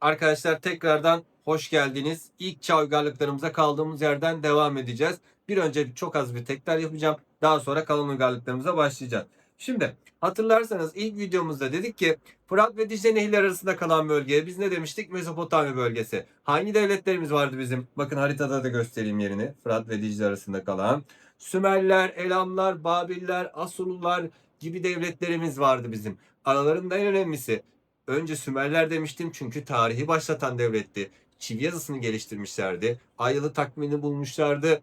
Arkadaşlar tekrardan hoş geldiniz. İlk çağ uygarlıklarımıza kaldığımız yerden devam edeceğiz. Bir önce çok az bir tekrar yapacağım. Daha sonra kalan uygarlıklarımıza başlayacağız. Şimdi hatırlarsanız ilk videomuzda dedik ki Fırat ve Dicle nehirleri arasında kalan bölgeye biz ne demiştik? Mezopotamya bölgesi. Hangi devletlerimiz vardı bizim? Bakın haritada da göstereyim yerini. Fırat ve Dicle arasında kalan. Sümerler, Elamlar, Babiller, Asurlular gibi devletlerimiz vardı bizim. Aralarında en önemlisi Önce Sümerler demiştim çünkü tarihi başlatan devletti. Çivi yazısını geliştirmişlerdi. Ayılı takvimini bulmuşlardı.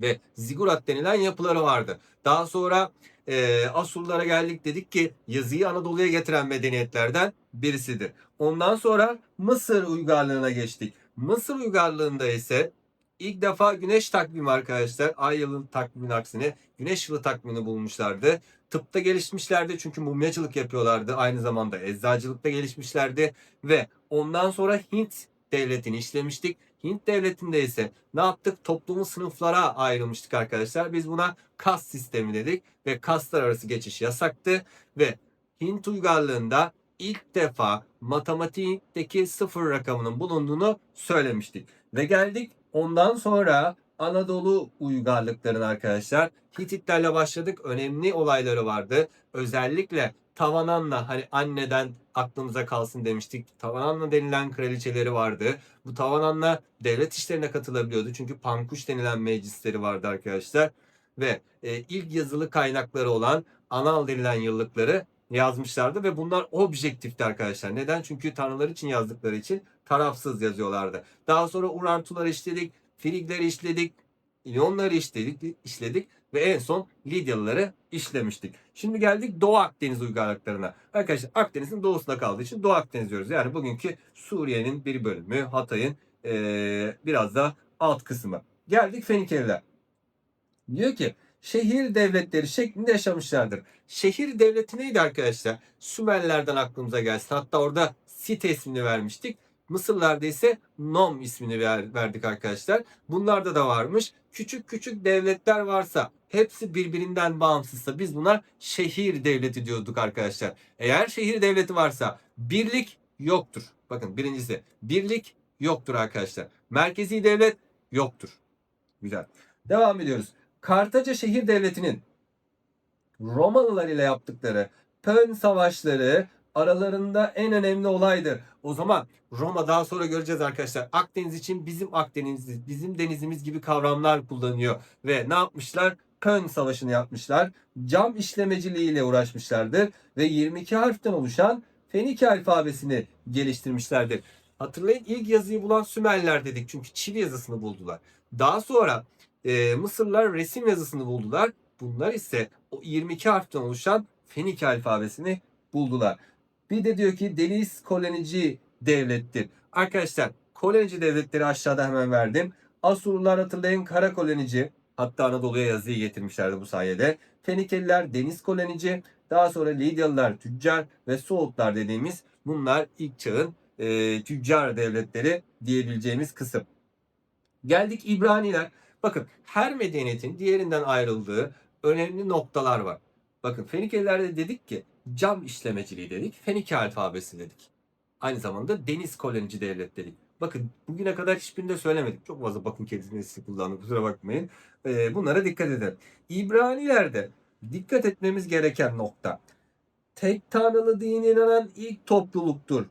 Ve zigurat denilen yapıları vardı. Daha sonra e, Asurlara geldik dedik ki yazıyı Anadolu'ya getiren medeniyetlerden birisidir. Ondan sonra Mısır uygarlığına geçtik. Mısır uygarlığında ise ilk defa güneş takvimi arkadaşlar. Ay yılın takvimin aksine güneş yılı takvimini bulmuşlardı. Tıpta gelişmişlerdi çünkü mumyacılık yapıyorlardı. Aynı zamanda eczacılıkta gelişmişlerdi. Ve ondan sonra Hint devletini işlemiştik. Hint devletinde ise ne yaptık? Toplumu sınıflara ayrılmıştık arkadaşlar. Biz buna kas sistemi dedik ve kaslar arası geçiş yasaktı ve Hint uygarlığında ilk defa matematikteki sıfır rakamının bulunduğunu söylemiştik. Ve geldik ondan sonra Anadolu uygarlıkların arkadaşlar. Hititlerle başladık. Önemli olayları vardı. Özellikle Tavananna hani anneden aklımıza kalsın demiştik. Tavananna denilen kraliçeleri vardı. Bu Tavananna devlet işlerine katılabiliyordu. Çünkü Pankuş denilen meclisleri vardı arkadaşlar. Ve e, ilk yazılı kaynakları olan Anal denilen yıllıkları yazmışlardı ve bunlar objektifti arkadaşlar. Neden? Çünkü tanrılar için yazdıkları için tarafsız yazıyorlardı. Daha sonra Urartuları işledik, Frigleri işledik, İlyonları işledik, işledik ve en son Lidyalıları işlemiştik. Şimdi geldik Doğu Akdeniz uygarlıklarına. Arkadaşlar Akdeniz'in doğusunda kaldığı için Doğu Akdeniz diyoruz. Yani bugünkü Suriye'nin bir bölümü, Hatay'ın eee, biraz da alt kısmı. Geldik Fenikeliler. Diyor ki şehir devletleri şeklinde yaşamışlardır. Şehir devleti neydi arkadaşlar? Sümerlerden aklımıza gelsin. Hatta orada Site ismini vermiştik. Mısırlarda ise Nom ismini ver- verdik arkadaşlar. Bunlarda da varmış. Küçük küçük devletler varsa hepsi birbirinden bağımsızsa biz buna şehir devleti diyorduk arkadaşlar. Eğer şehir devleti varsa birlik yoktur. Bakın birincisi birlik yoktur arkadaşlar. Merkezi devlet yoktur. Güzel. Devam ediyoruz. Kartaca şehir devletinin Romalılar ile yaptıkları Pön savaşları aralarında en önemli olaydır. O zaman Roma daha sonra göreceğiz arkadaşlar. Akdeniz için bizim Akdeniz, bizim denizimiz gibi kavramlar kullanıyor. Ve ne yapmışlar? Pön savaşını yapmışlar. Cam işlemeciliğiyle uğraşmışlardır. Ve 22 harften oluşan Fenike alfabesini geliştirmişlerdir. Hatırlayın ilk yazıyı bulan Sümerler dedik. Çünkü çivi yazısını buldular. Daha sonra e, Mısırlılar resim yazısını buldular. Bunlar ise o 22 harften oluşan Fenike alfabesini buldular. Bir de diyor ki deniz kolonici devlettir. Arkadaşlar kolonici devletleri aşağıda hemen verdim. Asurlular hatırlayın kara kolonici. Hatta Anadolu'ya yazıyı getirmişlerdi bu sayede. Fenikeliler deniz kolonici. Daha sonra Lidyalılar tüccar ve Suudlar dediğimiz bunlar ilk çağın e, tüccar devletleri diyebileceğimiz kısım. Geldik İbraniler. Bakın her medeniyetin diğerinden ayrıldığı önemli noktalar var. Bakın Fenikelilerde dedik ki cam işlemeciliği dedik. Fenike alfabesi dedik. Aynı zamanda deniz kolonici devlet dedik. Bakın bugüne kadar hiçbirinde söylemedik. Çok fazla bakın kelimesi kullandım kusura bakmayın. Ee, bunlara dikkat edin. İbranilerde dikkat etmemiz gereken nokta. Tek tanrılı dine inanan ilk topluluktur.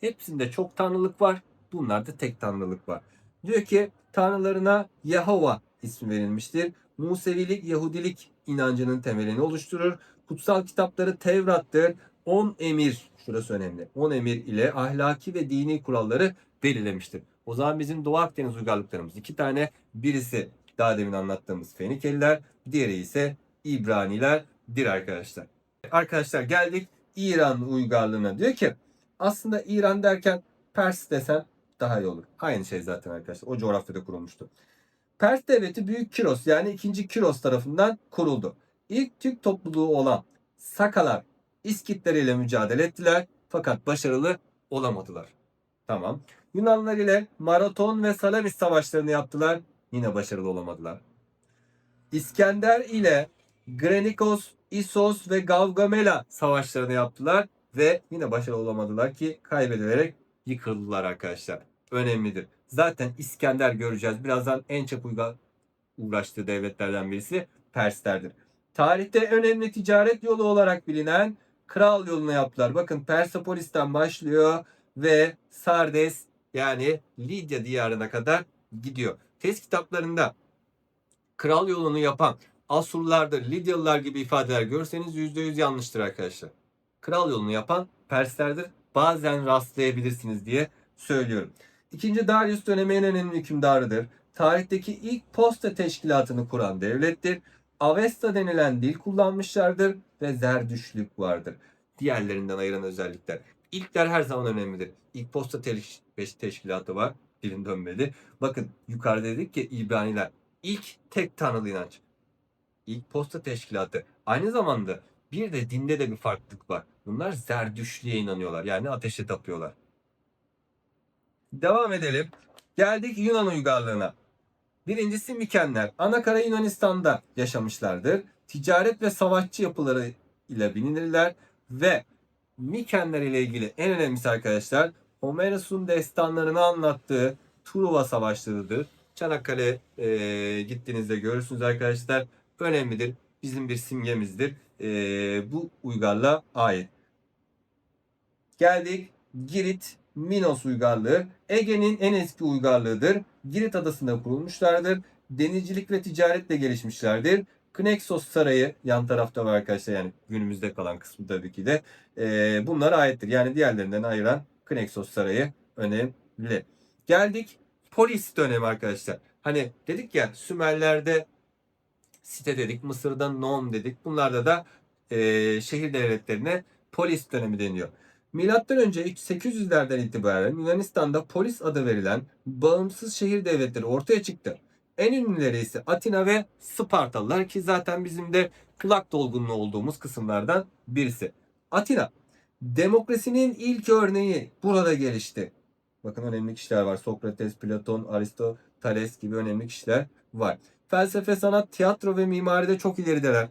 Hepsinde çok tanrılık var. Bunlarda tek tanrılık var. Diyor ki tanrılarına Yahova ismi verilmiştir. Musevilik Yahudilik inancının temelini oluşturur. Kutsal kitapları Tevrat'tır. 10 emir, şurası önemli. 10 emir ile ahlaki ve dini kuralları belirlemiştir. O zaman bizim Doğu Akdeniz uygarlıklarımız iki tane. Birisi daha demin anlattığımız Fenikeliler, diğeri ise İbranilerdir arkadaşlar. Arkadaşlar geldik İran uygarlığına. Diyor ki aslında İran derken Pers desem daha iyi olur. Aynı şey zaten arkadaşlar. O coğrafyada kurulmuştu. Pers devleti Büyük Kiros yani 2. Kiros tarafından kuruldu. İlk Türk topluluğu olan Sakalar İskitler ile mücadele ettiler fakat başarılı olamadılar. Tamam. Yunanlar ile Maraton ve Salamis savaşlarını yaptılar. Yine başarılı olamadılar. İskender ile Grenikos, Isos ve Gavgamela savaşlarını yaptılar ve yine başarılı olamadılar ki kaybedilerek yıkıldılar arkadaşlar. Önemlidir. Zaten İskender göreceğiz. Birazdan en çok uğraştığı devletlerden birisi Perslerdir. Tarihte önemli ticaret yolu olarak bilinen Kral yolunu yaptılar. Bakın Persepolis'ten başlıyor ve Sardes yani Lidya diyarına kadar gidiyor. Test kitaplarında kral yolunu yapan Asurlardır, Lidyalılar gibi ifadeler görseniz %100 yanlıştır arkadaşlar. Kral yolunu yapan Perslerdir. Bazen rastlayabilirsiniz diye söylüyorum. İkinci Darius dönemi en önemli hükümdarıdır. Tarihteki ilk posta teşkilatını kuran devlettir. Avesta denilen dil kullanmışlardır ve zerdüşlük vardır. Diğerlerinden ayıran özellikler. İlkler her zaman önemlidir. İlk posta teş- teşkilatı var. Dilin dönmeli. Bakın yukarıda dedik ki İbraniler ilk tek tanrılı inanç. İlk posta teşkilatı. Aynı zamanda bir de dinde de bir farklılık var. Bunlar zerdüşlüğe inanıyorlar. Yani ateşe tapıyorlar. Devam edelim. Geldik Yunan uygarlığına. Birincisi Mikenler. Anakara Yunanistan'da yaşamışlardır. Ticaret ve savaşçı yapıları ile bilinirler ve Mikenler ile ilgili en önemlisi arkadaşlar Homeros'un destanlarını anlattığı Truva savaşlarıdır. Çanakkale e, gittiğinizde görürsünüz arkadaşlar. Önemlidir. Bizim bir simgemizdir. E, bu uygarlığa ait. Geldik Girit Minos uygarlığı. Ege'nin en eski uygarlığıdır. Girit adasında kurulmuşlardır. Denizcilik ve ticaretle gelişmişlerdir. Knexos Sarayı yan tarafta var arkadaşlar yani günümüzde kalan kısmı tabii ki de. Ee, bunlara aittir. Yani diğerlerinden ayıran Knexos Sarayı önemli. Geldik polis dönemi arkadaşlar. Hani dedik ya Sümerler'de site dedik, Mısır'da nom dedik. Bunlarda da e, şehir devletlerine polis dönemi deniyor. Milattan önce 800'lerden itibaren Yunanistan'da polis adı verilen bağımsız şehir devletleri ortaya çıktı. En ünlüleri ise Atina ve Spartalılar ki zaten bizim de kulak dolgunluğu olduğumuz kısımlardan birisi. Atina, demokrasinin ilk örneği burada gelişti. Bakın önemli kişiler var. Sokrates, Platon, Aristoteles gibi önemli kişiler var. Felsefe, sanat, tiyatro ve mimaride çok ilerideler.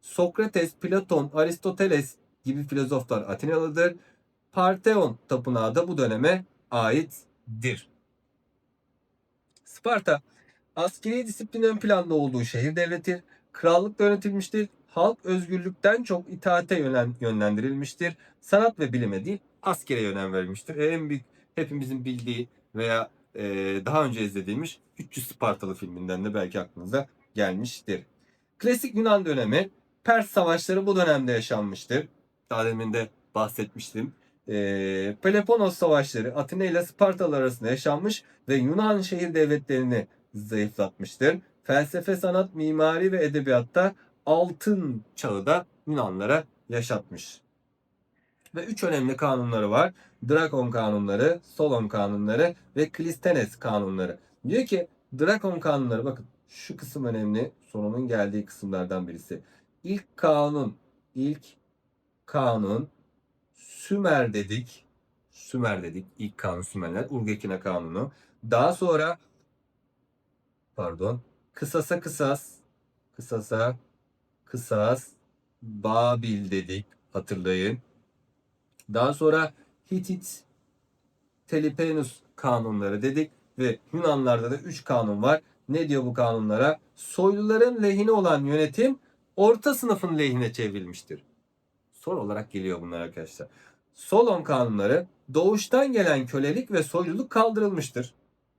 Sokrates, Platon, Aristoteles gibi filozoflar Atinalıdır. Parthenon tapınağı da bu döneme aittir. Sparta, askeri disiplin ön planda olduğu şehir devleti, krallıkla yönetilmiştir. Halk özgürlükten çok itaate yönen, yönlendirilmiştir. Sanat ve bilime değil, askere yönem verilmiştir. En büyük hepimizin bildiği veya e, daha önce izlediğimiz 300 Spartalı filminden de belki aklınıza gelmiştir. Klasik Yunan dönemi Pers savaşları bu dönemde yaşanmıştır. Daha demin de bahsetmiştim. E, Peloponnos savaşları Atina ile Spartalı arasında yaşanmış ve Yunan şehir devletlerini zayıflatmıştır. Felsefe, sanat, mimari ve edebiyatta altın çağı da Yunanlara yaşatmış. Ve üç önemli kanunları var. Drakon kanunları, Solon kanunları ve Klistenes kanunları. Diyor ki Drakon kanunları bakın şu kısım önemli. Sorunun geldiği kısımlardan birisi. İlk kanun, ilk kanun Sümer dedik. Sümer dedik. İlk kanun Sümerler. Urgekina kanunu. Daha sonra pardon. Kısasa kısas. Kısasa kısas. Babil dedik. Hatırlayın. Daha sonra Hitit Telepenus kanunları dedik ve Yunanlarda da 3 kanun var. Ne diyor bu kanunlara? Soyluların lehine olan yönetim orta sınıfın lehine çevrilmiştir. Soru olarak geliyor bunlar arkadaşlar. Solon kanunları doğuştan gelen kölelik ve soyluluk kaldırılmıştır.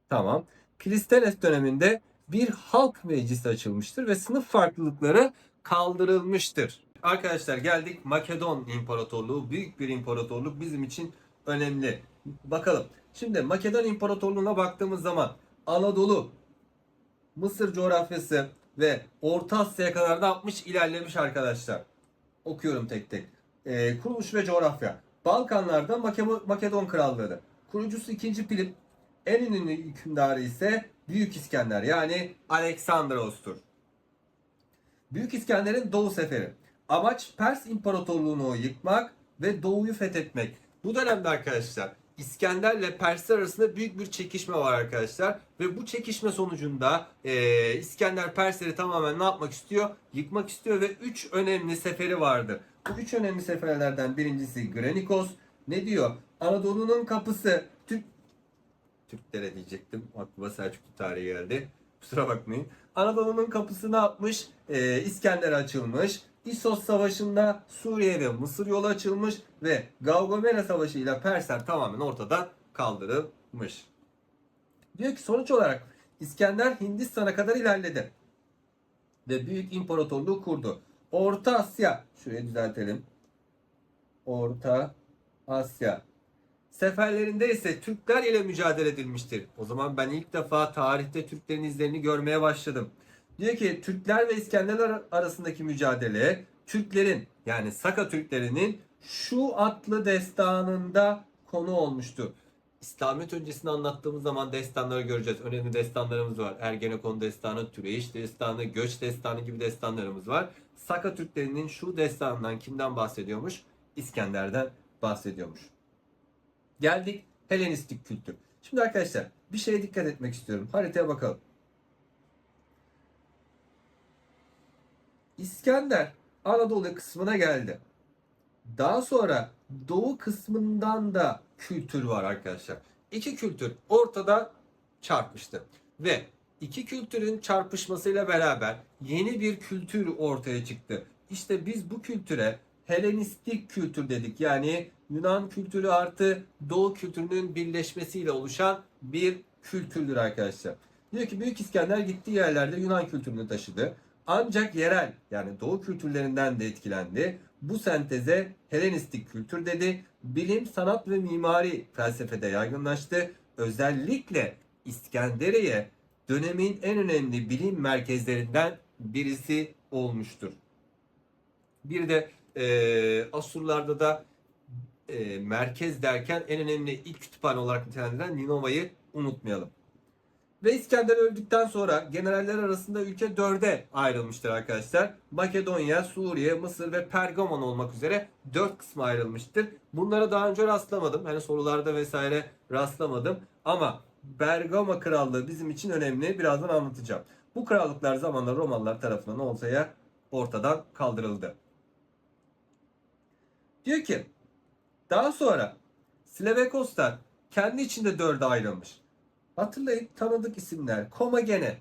Tamam. Klistenes döneminde bir halk meclisi açılmıştır ve sınıf farklılıkları kaldırılmıştır. Arkadaşlar geldik Makedon İmparatorluğu. Büyük bir imparatorluk bizim için önemli. Bakalım. Şimdi Makedon İmparatorluğu'na baktığımız zaman Anadolu, Mısır coğrafyası ve Orta Asya'ya kadar da 60 ilerlemiş arkadaşlar. Okuyorum tek tek. Ee, kuruluş ve coğrafya. Balkanlarda Make- Makedon Krallığı'dır. Kurucusu 2. Filip. En ünlü hükümdarı ise Büyük İskender yani Aleksandros'tur. Büyük İskender'in Doğu Seferi. Amaç Pers İmparatorluğunu yıkmak ve Doğu'yu fethetmek. Bu dönemde arkadaşlar İskender'le Persler arasında büyük bir çekişme var arkadaşlar. Ve bu çekişme sonucunda eee, İskender Persleri tamamen ne yapmak istiyor? Yıkmak istiyor ve 3 önemli seferi vardır. Bu 3 önemli seferlerden birincisi Granikos. Ne diyor? Anadolu'nun kapısı Türk Türklere diyecektim. Aklıma Selçuklu tarihi geldi. Kusura bakmayın. Anadolu'nun kapısı ne yapmış? Ee, İskender açılmış. İsos Savaşı'nda Suriye ve Mısır yolu açılmış ve Gaugamela Savaşı ile Persler tamamen ortadan kaldırılmış. Diyor ki sonuç olarak İskender Hindistan'a kadar ilerledi ve büyük imparatorluğu kurdu. Orta Asya, şuraya düzeltelim. Orta Asya. Seferlerinde ise Türkler ile mücadele edilmiştir. O zaman ben ilk defa tarihte Türklerin izlerini görmeye başladım. Diyor ki Türkler ve İskenderler arasındaki mücadele Türklerin yani Saka Türklerinin şu atlı destanında konu olmuştu. İslamiyet öncesini anlattığımız zaman destanları göreceğiz. Önemli destanlarımız var. Ergenekon destanı, Türeyiş destanı, Göç destanı gibi destanlarımız var. Saka Türklerinin şu destanından kimden bahsediyormuş? İskender'den bahsediyormuş. Geldik Helenistik kültür. Şimdi arkadaşlar bir şeye dikkat etmek istiyorum. Haritaya bakalım. İskender Anadolu kısmına geldi. Daha sonra doğu kısmından da kültür var arkadaşlar. İki kültür ortada çarpıştı. Ve iki kültürün çarpışmasıyla beraber yeni bir kültür ortaya çıktı. İşte biz bu kültüre Helenistik kültür dedik. Yani Yunan kültürü artı Doğu kültürünün birleşmesiyle oluşan bir kültürdür arkadaşlar. Diyor ki Büyük İskender gittiği yerlerde Yunan kültürünü taşıdı. Ancak yerel yani Doğu kültürlerinden de etkilendi. Bu senteze Helenistik kültür dedi. Bilim, sanat ve mimari felsefede yaygınlaştı. Özellikle İskenderiye dönemin en önemli bilim merkezlerinden birisi olmuştur. Bir de e, Asurlarda da e, merkez derken en önemli ilk kütüphane olarak nitelendirilen Ninova'yı unutmayalım. Ve İskender öldükten sonra generaller arasında ülke dörde ayrılmıştır arkadaşlar. Makedonya, Suriye, Mısır ve Pergamon olmak üzere dört kısma ayrılmıştır. Bunlara daha önce rastlamadım. Hani sorularda vesaire rastlamadım. Ama Bergama Krallığı bizim için önemli. Birazdan anlatacağım. Bu krallıklar zamanla Romalılar tarafından ortaya ortadan kaldırıldı. Diyor ki daha sonra Slavekoslar kendi içinde dörde ayrılmış. Hatırlayın tanıdık isimler. Komagene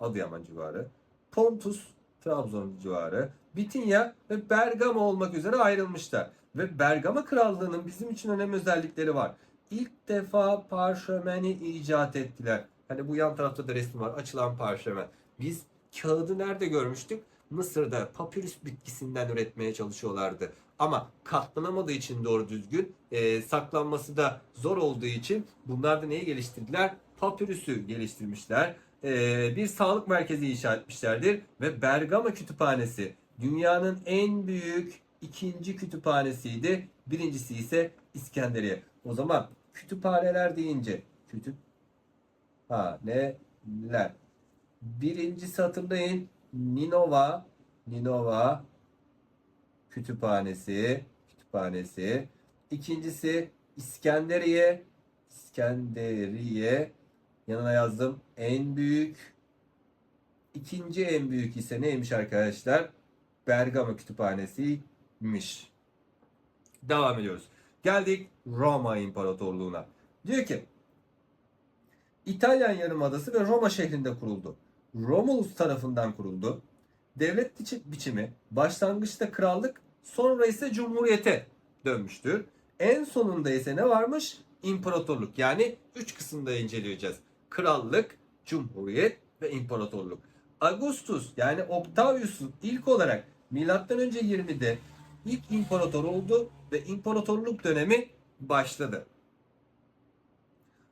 Adıyaman civarı. Pontus Trabzon civarı. Bitinya ve Bergama olmak üzere ayrılmışlar. Ve Bergama Krallığı'nın bizim için önemli özellikleri var. İlk defa parşömeni icat ettiler. Hani bu yan tarafta da resim var. Açılan parşömen. Biz kağıdı nerede görmüştük? Mısır'da papyrus bitkisinden üretmeye çalışıyorlardı. Ama katlanamadığı için doğru düzgün e, saklanması da zor olduğu için bunlar da neyi geliştirdiler? Papyrus'u geliştirmişler. E, bir sağlık merkezi inşa etmişlerdir ve Bergama Kütüphanesi dünyanın en büyük ikinci kütüphanesiydi. Birincisi ise İskenderiye. O zaman kütüphaneler deyince kütüphaneler. Birincisi hatırlayın Ninova Ninova Kütüphanesi Kütüphanesi. İkincisi İskenderiye İskenderiye yanına yazdım en büyük. İkinci en büyük ise neymiş arkadaşlar? Bergama Kütüphanesi'ymiş. Devam ediyoruz. Geldik Roma İmparatorluğu'na. Diyor ki İtalyan Yarımadası ve Roma şehrinde kuruldu. Romulus tarafından kuruldu. Devlet biçi- biçimi başlangıçta krallık sonra ise cumhuriyete dönmüştür. En sonunda ise ne varmış? İmparatorluk. Yani üç kısımda inceleyeceğiz. Krallık, cumhuriyet ve imparatorluk. Augustus yani Octavius'un ilk olarak milattan önce 20'de ilk imparator oldu ve imparatorluk dönemi başladı.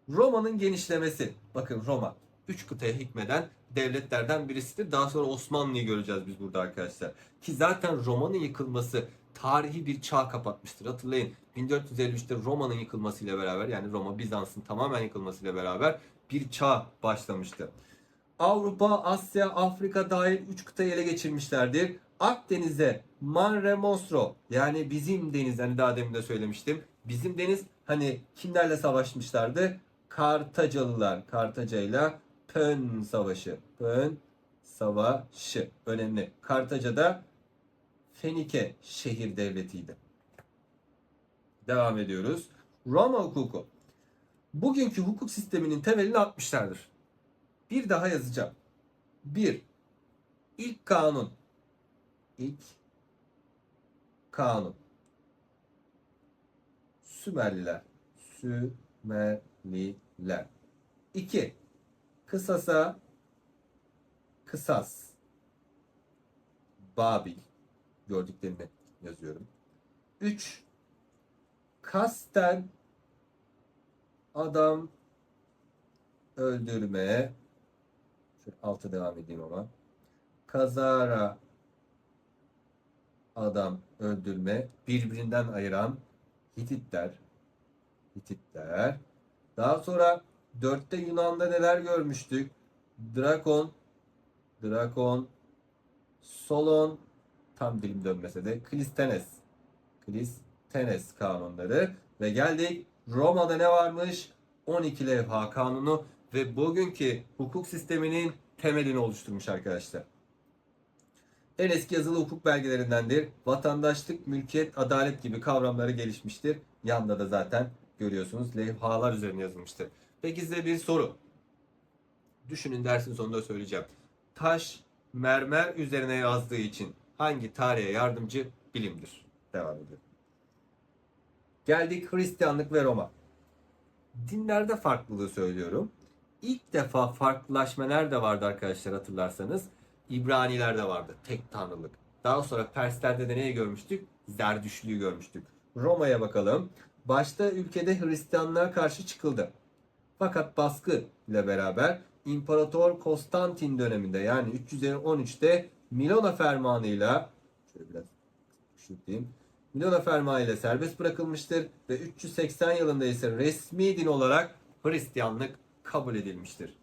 Roma'nın genişlemesi. Bakın Roma 3 kıtaya hikmeden devletlerden birisidir. Daha sonra Osmanlı'yı göreceğiz biz burada arkadaşlar. Ki zaten Roma'nın yıkılması tarihi bir çağ kapatmıştır. Hatırlayın 1453'te Roma'nın yıkılmasıyla beraber yani Roma Bizans'ın tamamen yıkılmasıyla beraber bir çağ başlamıştı. Avrupa, Asya, Afrika dahil 3 kıtayı ele geçirmişlerdir. Akdeniz'e Mare Nostro yani bizim deniz hani daha demin de söylemiştim. Bizim deniz hani kimlerle savaşmışlardı? Kartacalılar. Kartaca'yla Pön Savaşı. Pön Savaşı. Önemli. Kartaca'da Fenike şehir devletiydi. Devam ediyoruz. Roma hukuku. Bugünkü hukuk sisteminin temelini atmışlardır. Bir daha yazacağım. Bir, ilk kanun. İlk kanun. Sümerliler. Sümerliler. İki, kısasa kısas. Babil. Gördüklerini yazıyorum. Üç, kasten adam öldürme. Şöyle alta devam edeyim ama. Kazara adam öldürme birbirinden ayıran Hititler. Hititler. Daha sonra dörtte Yunan'da neler görmüştük? Drakon, Drakon, Solon, tam dilim dönmese de Klistenes. Klistenes kanunları. Ve geldik Roma'da ne varmış? 12 levha kanunu ve bugünkü hukuk sisteminin temelini oluşturmuş arkadaşlar. En eski yazılı hukuk belgelerindendir. Vatandaşlık, mülkiyet, adalet gibi kavramları gelişmiştir. Yanda da zaten görüyorsunuz levhalar üzerine yazılmıştır. Peki size bir soru. Düşünün dersin sonunda söyleyeceğim. Taş, mermer üzerine yazdığı için hangi tarihe yardımcı bilimdir? Devam edelim. Geldik Hristiyanlık ve Roma. Dinlerde farklılığı söylüyorum. İlk defa farklılaşma nerede vardı arkadaşlar hatırlarsanız? İbranilerde vardı. Tek tanrılık. Daha sonra Perslerde de neyi görmüştük? Zerdüşlüğü görmüştük. Roma'ya bakalım. Başta ülkede Hristiyanlığa karşı çıkıldı. Fakat baskı ile beraber İmparator Konstantin döneminde yani 313'te Milona fermanıyla şöyle biraz küçülteyim. Milona fermanı ile serbest bırakılmıştır ve 380 yılında ise resmi din olarak Hristiyanlık kabul edilmiştir.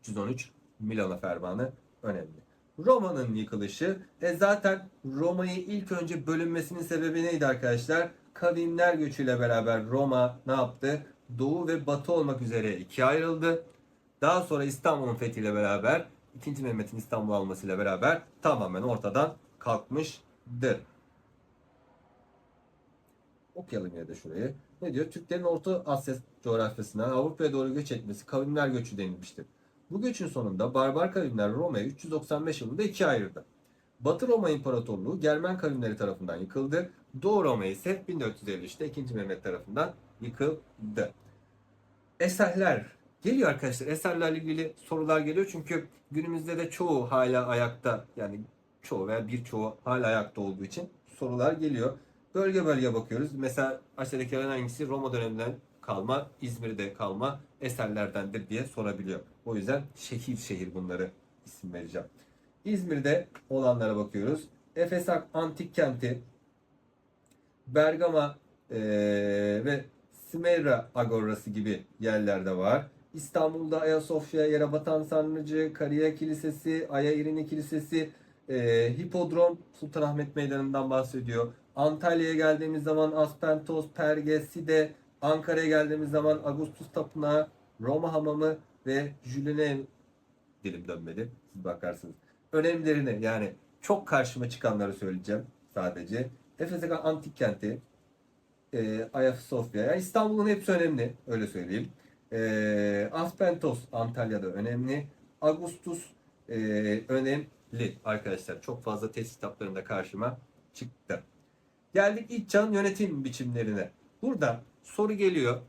313 Milano Fermanı önemli. Roma'nın yıkılışı. E zaten Roma'yı ilk önce bölünmesinin sebebi neydi arkadaşlar? Kavimler göçüyle beraber Roma ne yaptı? Doğu ve Batı olmak üzere ikiye ayrıldı. Daha sonra İstanbul'un fethiyle beraber 2. Mehmet'in İstanbul almasıyla beraber tamamen ortadan kalkmıştır. Okuyalım yine de şurayı. Ne diyor? Türklerin Orta Asya coğrafyasından Avrupa'ya doğru göç etmesi kavimler göçü denilmiştir. Bu göçün sonunda barbar kavimler Roma'yı 395 yılında ikiye ayırdı. Batı Roma İmparatorluğu Germen kavimleri tarafından yıkıldı. Doğu Roma ise 1453'te 2. Mehmet tarafından yıkıldı. Eserler geliyor arkadaşlar. Eserlerle ilgili sorular geliyor çünkü günümüzde de çoğu hala ayakta yani çoğu veya birçoğu hala ayakta olduğu için sorular geliyor. Bölge bölge bakıyoruz. Mesela aşağıdakilerin hangisi Roma döneminden kalma, İzmir'de kalma eserlerdendir diye sorabiliyor. O yüzden şehir şehir bunları isim vereceğim. İzmir'de olanlara bakıyoruz. Efes Antik Kenti, Bergama eee, ve Smyrna Agorası gibi yerlerde var. İstanbul'da Ayasofya, Yerebatan Sarnıcı, Kariye Kilisesi, Aya İrini Kilisesi, eee, Hipodrom Sultanahmet Meydanı'ndan bahsediyor. Antalya'ya geldiğimiz zaman Aspentos, Perge, Side, Ankara'ya geldiğimiz zaman Augustus Tapınağı, Roma Hamamı ve Jülene dilim dönmedi. Siz bakarsınız. Önemlerini yani çok karşıma çıkanları söyleyeceğim sadece. Efes'e antik kenti, e. Yani İstanbul'un hepsi önemli. Öyle söyleyeyim. E, Aspentos Antalya'da önemli. Augustus e, önemli arkadaşlar. Çok fazla test kitaplarında karşıma çıktı. Geldik ilk çağın yönetim biçimlerine. Burada soru geliyor.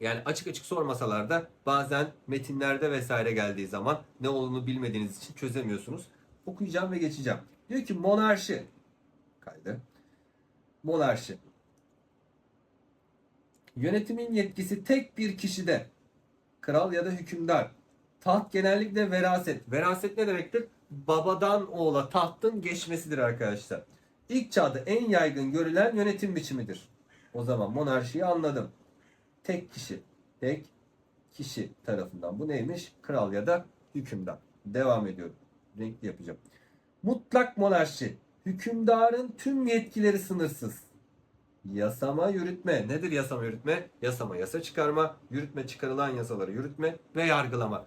Yani açık açık sormasalar da bazen metinlerde vesaire geldiği zaman ne olduğunu bilmediğiniz için çözemiyorsunuz. Okuyacağım ve geçeceğim. Diyor ki monarşi kaydı. Monarşi. Yönetimin yetkisi tek bir kişide. Kral ya da hükümdar. Taht genellikle veraset. Veraset ne demektir? Babadan oğula tahtın geçmesidir arkadaşlar. İlk çağda en yaygın görülen yönetim biçimidir. O zaman monarşiyi anladım. Tek kişi, tek kişi tarafından. Bu neymiş? Kral ya da hükümdar. Devam ediyorum. Renkli yapacağım. Mutlak monarşi. Hükümdarın tüm yetkileri sınırsız. Yasama, yürütme. Nedir yasama, yürütme? Yasama, yasa çıkarma, yürütme, çıkarılan yasaları yürütme ve yargılama.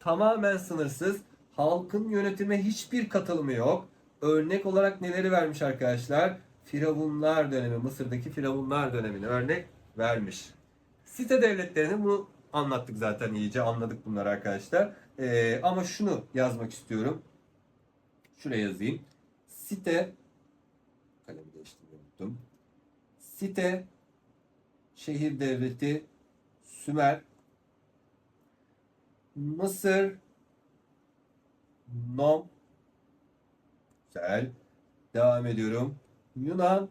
Tamamen sınırsız. Halkın yönetime hiçbir katılımı yok. Örnek olarak neleri vermiş arkadaşlar? Firavunlar dönemi, Mısır'daki Firavunlar dönemine örnek vermiş. Site devletlerini bunu anlattık zaten iyice anladık bunları arkadaşlar. Ee, ama şunu yazmak istiyorum. Şuraya yazayım. Site kalemi değiştirmeyi. Site şehir devleti Sümer Mısır Nom Güzel. Devam ediyorum. Yunan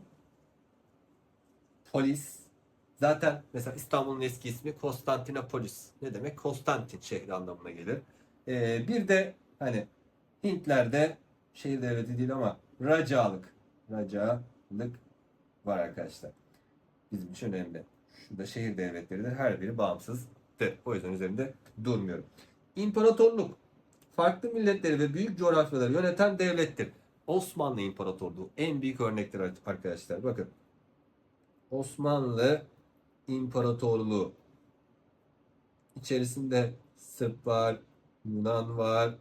Polis Zaten mesela İstanbul'un eski ismi Konstantinopolis. Ne demek? Konstantin şehri anlamına gelir. Ee, bir de hani Hintlerde şehir devleti değil ama Racalık. Racalık var arkadaşlar. Bizim için önemli. Şurada şehir devletleridir. Her biri bağımsızdır. O yüzden üzerinde durmuyorum. İmparatorluk. Farklı milletleri ve büyük coğrafyaları yöneten devlettir. Osmanlı İmparatorluğu en büyük örnektir arkadaşlar. Bakın. Osmanlı İmparatorluğu. İçerisinde Sırp var, Yunan var,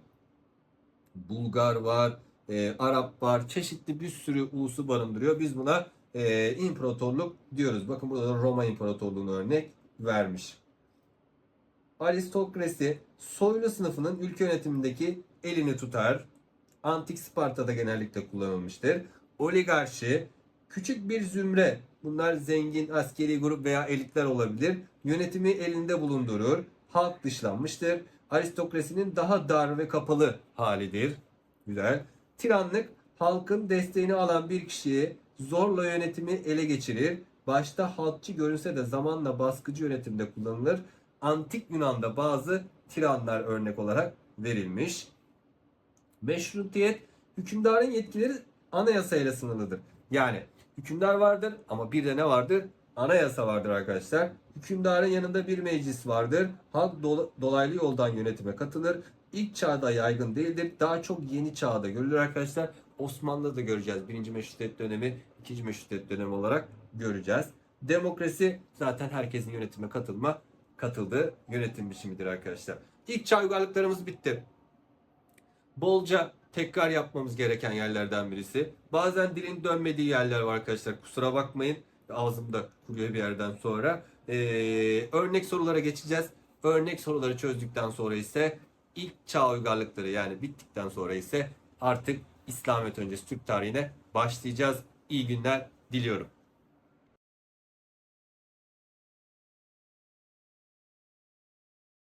Bulgar var, e, Arap var. Çeşitli bir sürü ulusu barındırıyor. Biz buna e, imparatorluk diyoruz. Bakın burada da Roma İmparatorluğu'nu örnek vermiş. Aristokrasi soylu sınıfının ülke yönetimindeki elini tutar. Antik Sparta'da genellikle kullanılmıştır. Oligarşi küçük bir zümre bunlar zengin askeri grup veya elitler olabilir. Yönetimi elinde bulundurur. Halk dışlanmıştır. Aristokrasinin daha dar ve kapalı halidir. Güzel. Tiranlık halkın desteğini alan bir kişiyi zorla yönetimi ele geçirir. Başta halkçı görünse de zamanla baskıcı yönetimde kullanılır. Antik Yunan'da bazı tiranlar örnek olarak verilmiş. Meşrutiyet hükümdarın yetkileri anayasayla sınırlıdır. Yani hükümdar vardır ama bir de ne vardır? Anayasa vardır arkadaşlar. Hükümdarın yanında bir meclis vardır. Halk dol- dolaylı yoldan yönetime katılır. İlk çağda yaygın değildir. Daha çok yeni çağda görülür arkadaşlar. Osmanlı'da da göreceğiz. Birinci meşrutiyet dönemi, ikinci meşrutiyet dönemi olarak göreceğiz. Demokrasi zaten herkesin yönetime katılma, katıldığı yönetim biçimidir arkadaşlar. İlk çağ uygarlıklarımız bitti. Bolca tekrar yapmamız gereken yerlerden birisi. Bazen dilin dönmediği yerler var arkadaşlar. Kusura bakmayın. Ağzımda kuruyor bir yerden sonra. Ee, örnek sorulara geçeceğiz. Örnek soruları çözdükten sonra ise ilk çağ uygarlıkları yani bittikten sonra ise artık İslamiyet öncesi Türk tarihine başlayacağız. İyi günler diliyorum.